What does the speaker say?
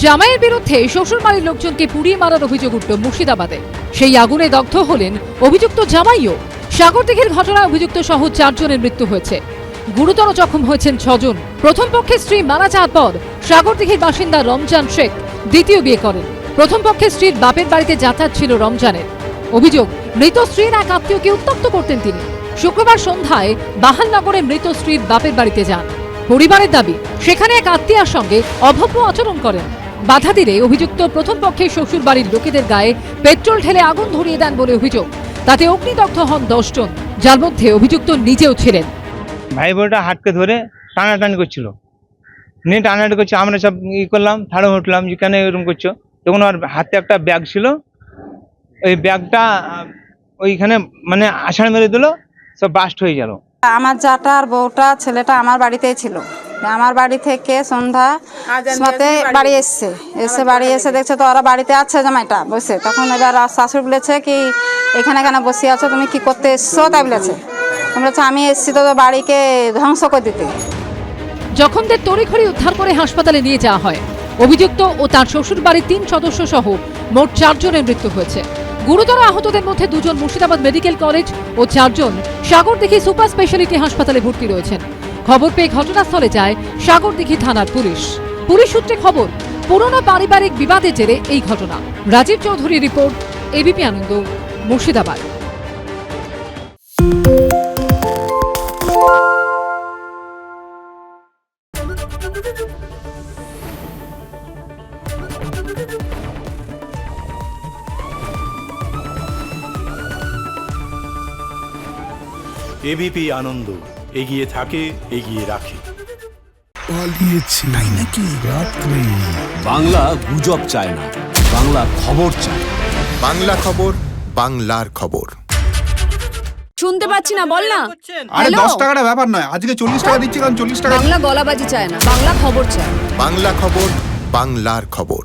জামাইয়ের বিরুদ্ধে শ্বশুরবাড়ির লোকজনকে পুড়িয়ে মারার অভিযোগ উঠল মুর্শিদাবাদে। সেই আগুনে দগ্ধ হলেন অভিযুক্ত জামাইও। সাগরদিঘির ঘটনায় অভিযুক্ত সহ চারজনের মৃত্যু হয়েছে। গুরুতর জখম হয়েছেন ছজন। প্রথম পক্ষের স্ত্রী মারা যাওয়ার পর সাগরদিঘির বাসিন্দা রমজান শেখ দ্বিতীয় বিয়ে করেন। প্রথম পক্ষের স্ত্রীর বাপের বাড়িতে যাতায়াত ছিল রমজানের। অভিযোগ, মৃত স্ত্রীর এক আত্মীয়কে উত্তপ্ত করতেন তিনি। শুক্রবার সন্ধ্যায় বাহালনগরে মৃত স্ত্রীর বাপের বাড়িতে যান। পরিবারের দাবি, সেখানে এক আত্মীয়ার সঙ্গে অভব্য আচরণ করেন। বাধা দিলে অভিযুক্ত প্রথম পক্ষে শ্বশুর বাড়ির লোকেদের গায়ে পেট্রোল ঢেলে আগুন ধরিয়ে দেন বলে অভিযোগ। তাতে অগ্নিদগ্ধ হন দশজন যার মধ্যে অভিযুক্ত নিজেও ছিলেন। ভাই বোনটা হাতকে ধরে টানাটানি করছিল। নিয়ে টানাটানি করছে আমরা সব ই করলাম থাড়ে উঠলাম যে কেন এরকম করছ? তখন ওর হাতে একটা ব্যাগ ছিল। ওই ব্যাগটা ওইখানে মানে আষাঢ় মেরে দিল সব বাস্ট হয়ে গেল। আমার জাটা আর বউটা ছেলেটা আমার বাড়িতেই ছিল। আমার বাড়ি থেকে সন্ধ্যা মতে বাড়ি। এসছে। এসে বাড়ি এসে দেখছে তো ওরা বাড়িতে আছে জামাইটা বসে। তখন এবার আর শাশুড়ি বলেছে কি এখানে কেন বসে আছো? তুমি কি করতে এসছো? তাই বলেছে। আমি বলেছে আমি এসছি তো বাড়িকে ধ্বংস করে দিতে। জখমদের তড়িঘড়ি উদ্ধার করে হাসপাতালে নিয়ে যাওয়া হয় অভিযুক্ত ও তার শ্বশুর বাড়ির তিন সদস্য সহ মোট চারজনের মৃত্যু হয়েছে। গুরুতর আহতদের মধ্যে দুজন মুর্শিদাবাদ মেডিকেল কলেজ ও চারজন সাগর সাগরদিঘি সুপার স্পেশালিটি হাসপাতালে ভর্তি রয়েছেন। খবর পেয়ে ঘটনাস্থলে যায় সাগরদিঘি থানার পুলিশ। পুলিশ সূত্রে খবর, পুরনো পারিবারিক বিবাদের জেরে এই ঘটনা। Rajib Chowdhury report, ABP Ananda, Murshidabad. ABP Ananda. এগিয়ে থাকে এগিয়ে রাখে। পালিয়েছে। তাই নাকি? রাত্রে। বাংলা গুজব চায় না বাংলা খবর চায় বাংলা খবর বাংলার খবর। শুনতে পাচ্ছি না বল না। আরে? দশ টাকাটা ব্যাপার নয় আজকে চল্লিশ টাকা দিচ্ছি কারণ চল্লিশ টাকা বাংলা গলাবাজি চায় না বাংলা খবর চায় বাংলা খবর বাংলার খবর।